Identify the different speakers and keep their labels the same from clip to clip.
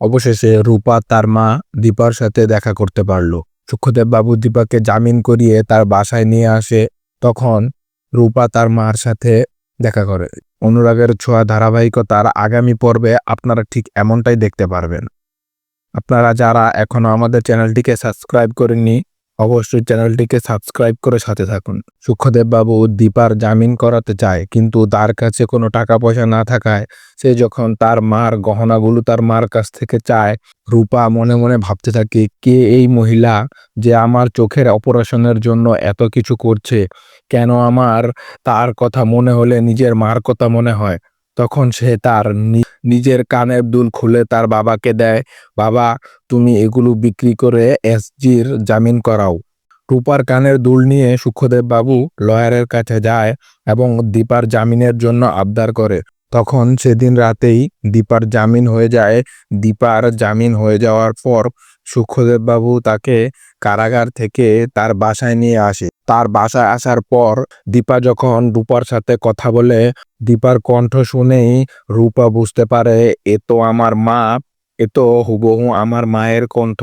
Speaker 1: অবশেষে রূপা তার মা দীপার সাথে দেখা করতে পারল। সুক্ষদেব বাবু দীপাকে জামিন করিয়ে তার বাসায় নিয়ে আসে, তখন রূপা তার মার সাথে দেখা করে। অনুরাগের ছোঁয়া ধারাবাহিকতার আগামী পর্বে আপনারা ঠিক এমনটাই দেখতে পারবেন। আপনারা যারা এখনও আমাদের চ্যানেলটিকে সাবস্ক্রাইব করেননি অবশ্যই চ্যানেলটিকে সাবস্ক্রাইব করে সাথে থাকুন। বাবু দীপার জামিন করাতে চায়, কিন্তু তার কাছে কোনো টাকা পয়সা না থাকায় সে যখন তার মার গহনাগুলো তার মার কাছ থেকে চায়, রূপা মনে মনে ভাবতে থাকে, কে এই মহিলা যে আমার চোখের অপারেশনের জন্য এত কিছু করছে? কেন আমার তার কথা মনে হলে নিজের মার কথা মনে হয়? তখন সে তার নিজের কানের দুল খুলে তার বাবাকে দেয়, বাবা, তুমি এগুলো বিক্রি করে এসজির জামিন করাও। রূপার কানের দুল নিয়ে সুখদেব বাবু লয়ারের কাছে যায় এবং দীপার জামিনের জন্য আবদার করে। তখন সেদিন রাতেই দীপার জামিন হয়ে যায়। দীপার জামিন হয়ে যাওয়ার পর সুখদেব বাবু তাকে কারাগার থেকে তার বাসায় নিয়ে আসে। তার বাসায় আসার পর দীপা যখন রূপার সাথে কথা বলে, দীপার কণ্ঠ শুনেই রূপা বুঝতে পারে, এ তো আমার মা। এ তো হুবহু আমার মায়ের কণ্ঠ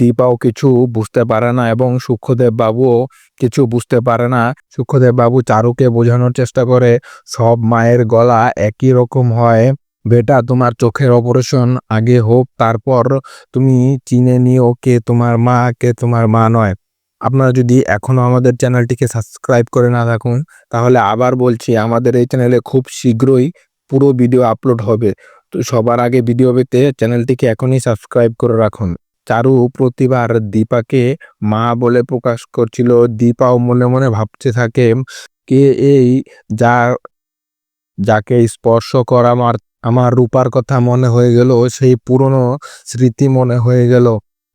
Speaker 1: দীপাও কিছু বুঝতে পারে না এবং সুখদেব বাবুও কিছু বুঝতে পারে না। সুখদেব বাবু চারুকে বোঝানোর চেষ্টা করে, সব মায়ের গলা একই রকম হয়। বেটা, তোমার চোখের অপারেশন আগে হোক, তারপর তুমি চিনে নিও কে তোমার মা, কে তোমার মা নয়। আপনারা যদি এখনও আমাদের চ্যানেলটিকে সাবস্ক্রাইব করে না থাকুন, তাহলে আবার বলছি, আমাদের এই চ্যানেলে খুব শীঘ্রই পুরো ভিডিও আপলোড হবে। তো সবার আগে ভিডিও পেতে চ্যানেলটিকে এখনই সাবস্ক্রাইব করে রাখুন। চারু প্রতিবার দীপাকে মা বলে প্রকাশ করছিল। দীপাও মনে মনে ভাবতে থাকে, কে এই যা, যাকে স্পর্শ করা আমার আমার রূপার কথা মনে হয়ে গেল, সেই পুরনো স্মৃতি মনে হয়ে গেল।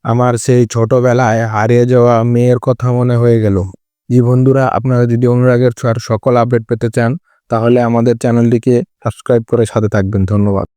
Speaker 1: আমার সেই ছোটবেলায় হারিয়ে যাওয়া মেয়ের কথা মনে হয়ে গেল। জি বন্ধুরা, আপনারা যদি অনুরাগের ছোঁয়ার সকল আপডেট পেতে চান, তাহলে আমাদের চ্যানেলটিকে সাবস্ক্রাইব করে সাথে থাকবেন। ধন্যবাদ।